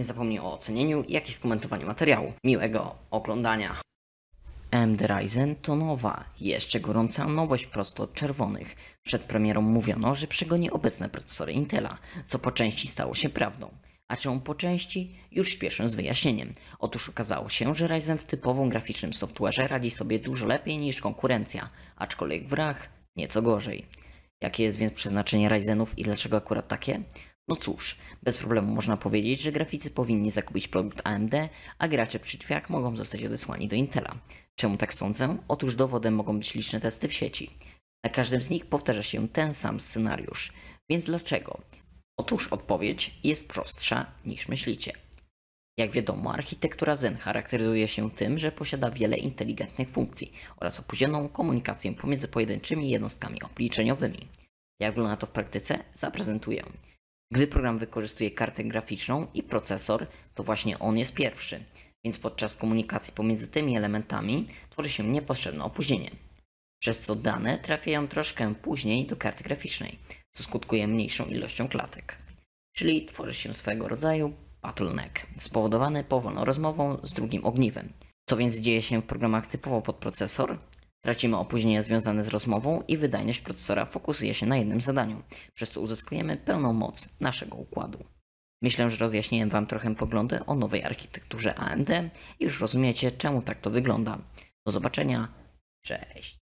Nie zapomnij o ocenieniu, jak i skomentowaniu materiału. Miłego oglądania. AMD Ryzen to nowa, jeszcze gorąca nowość prosto od czerwonych. Przed premierą mówiono, że przegoni obecne procesory Intela, co po części stało się prawdą. A czemu po części? Już śpieszę z wyjaśnieniem. Otóż okazało się, że Ryzen w typowym graficznym software'ze radzi sobie dużo lepiej niż konkurencja, aczkolwiek w rach nieco gorzej. Jakie jest więc przeznaczenie Ryzenów i dlaczego akurat takie? No cóż, bez problemu można powiedzieć, że graficy powinni zakupić produkt AMD, a gracze przy drzwiach mogą zostać odesłani do Intela. Czemu tak sądzę? Otóż dowodem mogą być liczne testy w sieci. Na każdym z nich powtarza się ten sam scenariusz. Więc dlaczego? Otóż odpowiedź jest prostsza niż myślicie. Jak wiadomo, architektura Zen charakteryzuje się tym, że posiada wiele inteligentnych funkcji oraz opóźnioną komunikację pomiędzy pojedynczymi jednostkami obliczeniowymi. Jak wygląda to w praktyce? Zaprezentuję. Gdy program wykorzystuje kartę graficzną i procesor, to właśnie on jest pierwszy, więc podczas komunikacji pomiędzy tymi elementami tworzy się niepotrzebne opóźnienie, przez co dane trafiają troszkę później do karty graficznej, co skutkuje mniejszą ilością klatek. Czyli tworzy się swego rodzaju bottleneck, spowodowany powolną rozmową z drugim ogniwem. Co więc dzieje się w programach typowo pod procesor? Tracimy opóźnienia związane z rozmową i wydajność procesora fokusuje się na jednym zadaniu, przez co uzyskujemy pełną moc naszego układu. Myślę, że rozjaśniłem Wam trochę poglądy o nowej architekturze AMD i już rozumiecie, czemu tak to wygląda. Do zobaczenia. Cześć.